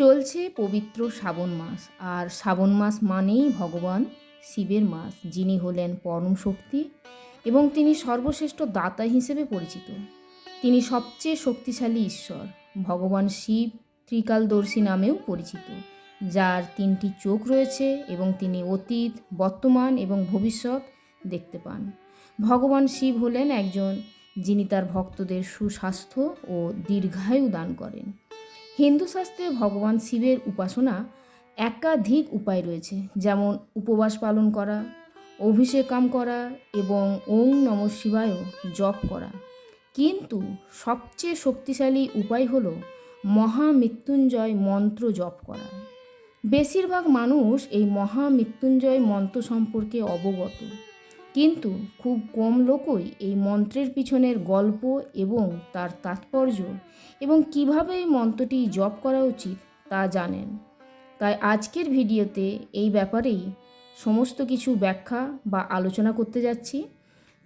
চলছে পবিত্র শ্রাবণ মাস, আর শ্রাবণ মাস মানেই ভগবান শিবের মাস, যিনি হলেন পরম শক্তি এবং তিনি সর্বশ্রেষ্ঠ দাতা হিসেবে পরিচিত। তিনি সবচেয়ে শক্তিশালী ঈশ্বর, ভগবান শিব ত্রিকালদর্শী নামেও পরিচিত, যার তিনটি চোখ রয়েছে এবং তিনি অতীত, বর্তমান এবং ভবিষ্যৎ দেখতে পান। ভগবান শিব হলেন একজন যিনি তার ভক্তদের সুস্বাস্থ্য ও দীর্ঘায়ু দান করেন। হিন্দু শাস্ত্রে ভগবান শিবের উপাসনা একাধিক উপায় রয়েছে, যেমন উপবাস পালন করা, অভিষেকাম করা এবং ওং নম শিবায় জপ করা। কিন্তু সবচেয়ে শক্তিশালী উপায় হল মহামৃত্যুঞ্জয় মন্ত্র জপ করা। বেশিরভাগ মানুষ এই মহামৃত্যুঞ্জয় মন্ত্র সম্পর্কে অবগত। কিন্তু খুব কম লোকই এই মন্ত্রের পিছনের গল্প এবং তার তাৎপর্য এবং কীভাবে এই মন্ত্রটি জপ করা উচিত তা জানেন। তাই আজকের ভিডিওতে এই ব্যাপারেই সমস্ত কিছু ব্যাখ্যা বা আলোচনা করতে যাচ্ছি।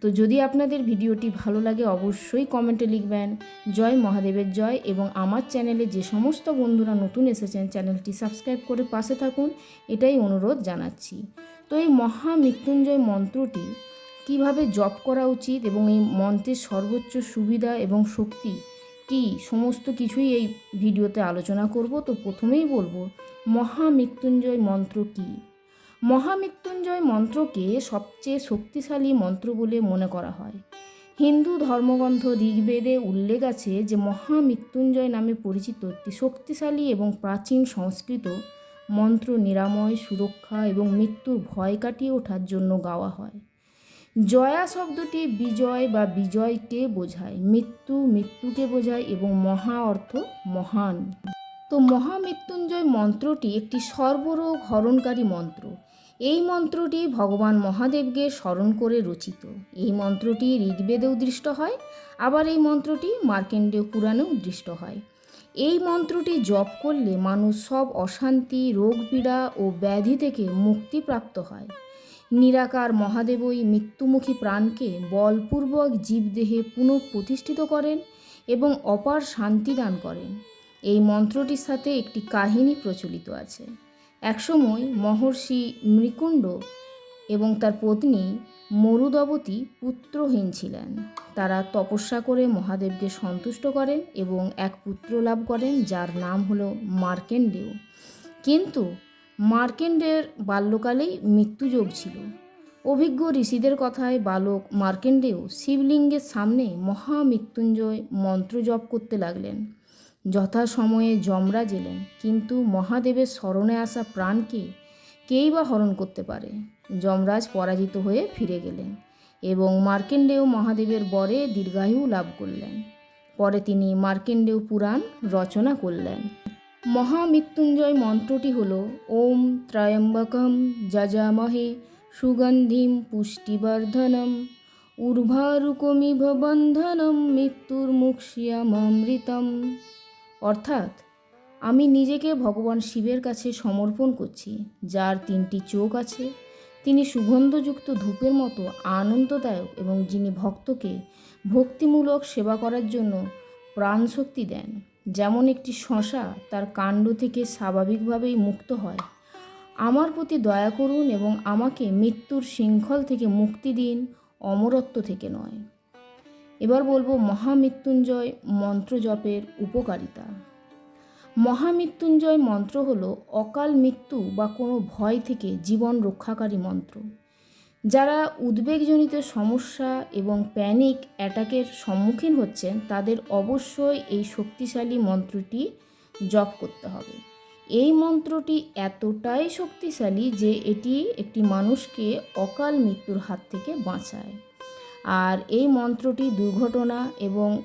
তো যদি আপনাদের ভিডিওটি ভালো লাগে অবশ্যই কমেন্টে লিখবেন, জয় মহাদেবের জয় এবং আমার চ্যানেলে যে সমস্ত বন্ধুরা নতুন এসেছেন চ্যানেলটি সাবস্ক্রাইব করে পাশে থাকুন, এটাই অনুরোধ জানাচ্ছি। তো এই মহামৃত্যুঞ্জয় মন্ত্রটি কীভাবে জপ করা উচিত এবং এই মন্ত্রের সর্বোচ্চ সুবিধা এবং শক্তি কি? সমস্ত কিছুই এই ভিডিওতে আলোচনা করব। তো প্রথমেই বলব, মহামৃত্যুঞ্জয় মন্ত্র কী? মহামৃত্যুঞ্জয় মন্ত্রকে সবচেয়ে শক্তিশালী মন্ত্র বলে মনে করা হয়। হিন্দু ধর্মগ্রন্থ ঋগ্বেদে উল্লেখ আছে যে মহামৃত্যুঞ্জয় নামে পরিচিত একটি শক্তিশালী এবং প্রাচীন সংস্কৃত মন্ত্র নিরাময়, সুরক্ষা এবং মৃত্যুর ভয় কাটিয়ে ওঠার জন্য গাওয়া হয়। জয়া শব্দটি বিজয় বা বিজয়কে বোঝায়। মৃত্যু মৃত্যুকে বোঝায় এবং মহা অর্থ মহান। তো মহামৃত্যুঞ্জয় মন্ত্রটি একটি সর্বরোগ হরণকারী মন্ত্র। এই মন্ত্রটি ভগবান মহাদেবকে স্মরণ করে রচিত। এই মন্ত্রটি ঋগ্বেদেও দৃষ্ট হয়, আবার এই মন্ত্রটি মার্কেন্ডীয় পুরাণেও দৃষ্ট হয়। এই মন্ত্রটি জপ করলে মানুষ সব অশান্তি, রোগ পীড়া ও ব্যাধি থেকে মুক্তিপ্রাপ্ত হয়। নিরাকার মহাদেবই মৃত্যুমুখী প্রাণকে বলপূর্বক জীবদেহে পুনঃপ্রতিষ্ঠিত করেন এবং অপার শান্তি দান করেন। এই মন্ত্রটির সাথে একটি কাহিনী প্রচলিত আছে। একসময় মহর্ষি মৃকুণ্ড এবং তার পত্নী মরুদবতী পুত্রহীন ছিলেন। তারা তপস্যা করে মহাদেবকে সন্তুষ্ট করেন এবং এক পুত্র লাভ করেন যার নাম হলো মার্কেন্ডেয়। কিন্তু মার্কেন্ডের বাল্যকালেই মৃত্যুযোগ ছিল। অভিজ্ঞ ঋষিদের কথায় বালক মার্কেন্ডেয় শিবলিঙ্গের সামনে মহামৃত্যুঞ্জয় মন্ত্র জপ করতে লাগলেন। যথাসময়ে যমরাজ এলেন, কিন্তু মহাদেবের স্মরণে আসা প্রাণকে কেই বা হরণ করতে পারে? যমরাজ পরাজিত হয়ে ফিরে গেলেন এবং মার্কেন্ডেয় মহাদেবের বরে দীর্ঘায়ু লাভ করলেন। পরে তিনি মার্কেন্ডেয় পুরাণ রচনা করলেন। মহামৃত্যুঞ্জয় মন্ত্রটি হল, ওম ত্রয়ম্বকম যজামহে সুগন্ধিম পুষ্টিবর্ধনম উর্ভারুকমিভ বন্ধনম মৃত্যুর্মুক্ষিয়ামৃতম অর্থাৎ, আমি নিজেকে ভগবান শিবের কাছে সমর্পণ করছি, যার তিনটি চোখ আছে। তিনি সুগন্ধযুক্ত ধূপের মতো আনন্দদায়ক এবং যিনি ভক্তকে ভক্তিমূলক সেবা করার জন্য প্রাণশক্তি দেন, যেমন একটি শশা তার কাণ্ড থেকে স্বাভাবিকভাবেই মুক্ত হয়। আমার প্রতি দয়া করুন এবং আমাকে মৃত্যুর শৃঙ্খল থেকে মুক্তি দিন, অমরত্ব থেকে নয়। এবার বলব মহামৃত্যুঞ্জয় মন্ত্র জপের উপকারিতা। মহামৃত্যুঞ্জয় মন্ত্র হল অকাল মৃত্যু বা কোনো ভয় থেকে জীবন রক্ষাকারী মন্ত্র। যারা উদ্বেগজনিত সমস্যা এবং প্যানিক অ্যাটাকের সম্মুখীন হচ্ছেন, তাদের অবশ্যই এই শক্তিশালী মন্ত্রটি জপ করতে হবে। এই মন্ত্রটি এতটাই শক্তিশালী যে এটি একটি মানুষকে অকাল মৃত্যুর হাত থেকে বাঁচায়। আর এই মন্ত্রটি দুর্ঘটনা এবং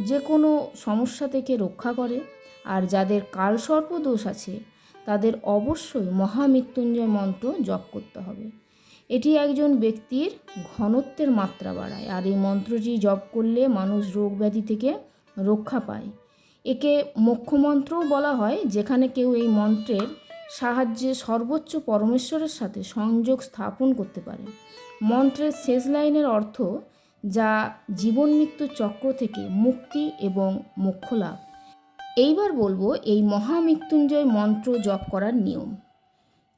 যে কোনো সমস্যা থেকে রক্ষা করে। আর যাদের কালসর্প দোষ আছে, তাদের অবশ্যই মহামৃত্যুঞ্জয় মন্ত্র জপ করতে হবে। এটি একজন ব্যক্তির ঘনত্বের মাত্রা বাড়ায়, আর এই মন্ত্রটি জপ করলে মানুষ রোগ ব্যাধি থেকে রক্ষা পায়। একে মন্ত্রও বলা হয়, যেখানে কেউ এই মন্ত্রের সাহায্যে সর্বোচ্চ পরমেশ্বরের সাথে সংযোগ স্থাপন করতে পারে। মন্ত্রের শেষ লাইনের অর্থ, যা জীবন মৃত্যু চক্র থেকে মুক্তি এবং মোক্ষ লাভ। এইবার বলব এই মহামৃত্যুঞ্জয় মন্ত্র জপ করার নিয়ম।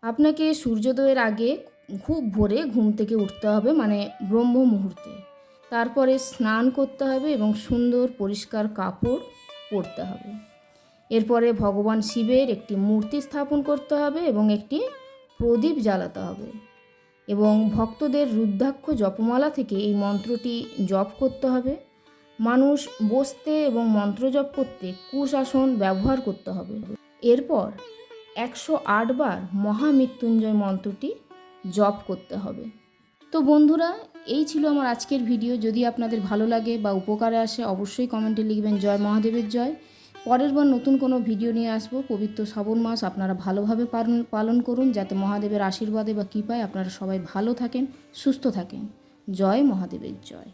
আপনাকে সূর্যোদয়ের আগে খুব ভোরে ঘুম থেকে উঠতে হবে মানে ব্রহ্ম মুহূর্তে। তারপরে স্নান করতে হবে এবং সুন্দর পরিষ্কার কাপড় পরতে হবে। এরপরে ভগবান শিবের একটি মূর্তি স্থাপন করতে হবে এবং একটি প্রদীপ জ্বালাতে হবে। এবং ভক্তদের রুদ্রাক্ষ জপমালা থেকে এই মন্ত্রটি জপ করতে হবে। মানুষ বসতে এবং মন্ত্র জপ করতে কুশাসন ব্যবহার করতে হবে। এরপর একশো বার মহামৃত্যুঞ্জয় মন্ত্রটি জপ করতে হবে। তো বন্ধুরা, এই ছিল আমার আজকের ভিডিও। যদি আপনাদের ভালো লাগে বা উপকারে আসে, অবশ্যই কমেন্টে লিখবেন, জয় মহাদেবের জয়। পরের বার নতুন কোনো ভিডিও নিয়ে আসব। পবিত্র শ্রাবণ মাস, আপনারা ভালোভাবে পালন পালন করুন যাতে মহাদেবের আশীর্বাদে বা কৃপায় আপনারা সবাই ভালো থাকেন, সুস্থ থাকেন। জয় মহাদেবের জয়।